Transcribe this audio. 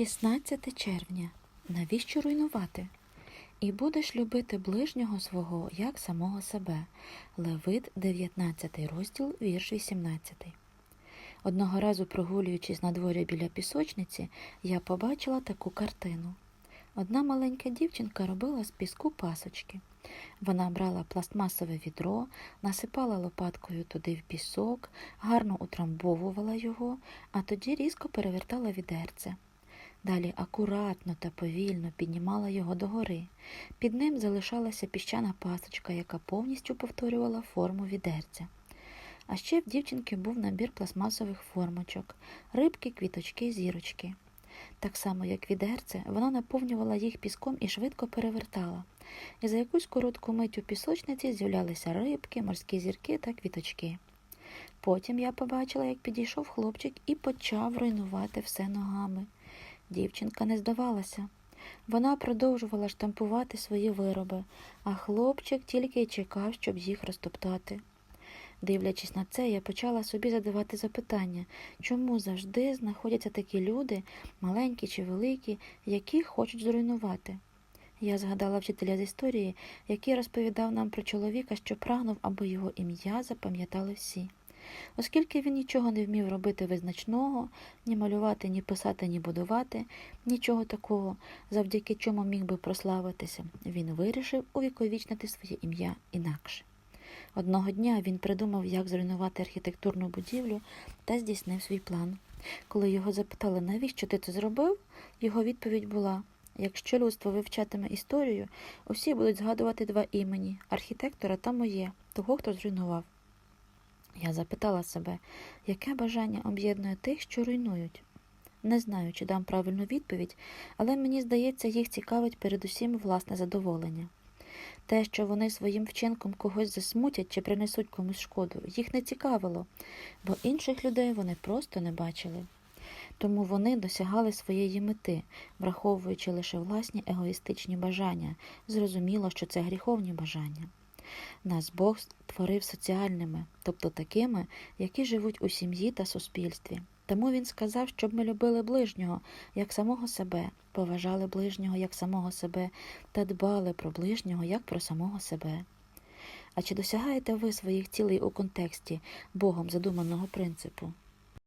16 червня. Навіщо руйнувати? І будеш любити ближнього свого, як самого себе. Левит, 19 розділ, вірш 18. Одного разу, прогулюючись на дворі біля пісочниці, я побачила таку картину. Одна маленька дівчинка робила з піску пасочки. Вона брала пластмасове відро, насипала лопаткою туди в пісок, гарно утрамбовувала його, а тоді різко перевертала відерце. Далі акуратно та повільно піднімала його догори. Під ним залишалася піщана пасочка, яка повністю повторювала форму відерця. А ще в дівчинки був набір пластмасових формочок, рибки, квіточки, зірочки. Так само, як відерце, вона наповнювала їх піском і швидко перевертала. І за якусь коротку мить у пісочниці з'являлися рибки, морські зірки та квіточки. Потім я побачила, як підійшов хлопчик і почав руйнувати все ногами. Дівчинка не здавалася. Вона продовжувала штампувати свої вироби, а хлопчик тільки й чекав, щоб їх розтоптати. Дивлячись на це, я почала собі задавати запитання, чому завжди знаходяться такі люди, маленькі чи великі, які хочуть зруйнувати. Я згадала вчителя з історії, який розповідав нам про чоловіка, що прагнув, аби його ім'я запам'ятали всі. Оскільки він нічого не вмів робити визначного, ні малювати, ні писати, ні будувати, нічого такого, завдяки чому міг би прославитися, він вирішив увіковічнити своє ім'я інакше. Одного дня він придумав, як зруйнувати архітектурну будівлю та здійснив свій план. Коли його запитали, навіщо ти це зробив, його відповідь була: якщо людство вивчатиме історію, усі будуть згадувати два імені архітектора та моє, того, хто зруйнував. Я запитала себе, яке бажання об'єднує тих, що руйнують. Не знаю, чи дам правильну відповідь, але мені здається, їх цікавить передусім власне задоволення. Те, що вони своїм вчинком когось засмутять чи принесуть комусь шкоду, їх не цікавило, бо інших людей вони просто не бачили. Тому вони досягали своєї мети, враховуючи лише власні егоїстичні бажання. Зрозуміло, що це гріховні бажання. Нас Бог створив соціальними, тобто такими, які живуть у сім'ї та суспільстві. Тому він сказав, щоб ми любили ближнього як самого себе, поважали ближнього як самого себе та дбали про ближнього як про самого себе. А чи досягаєте ви своїх цілей у контексті Богом задуманого принципу?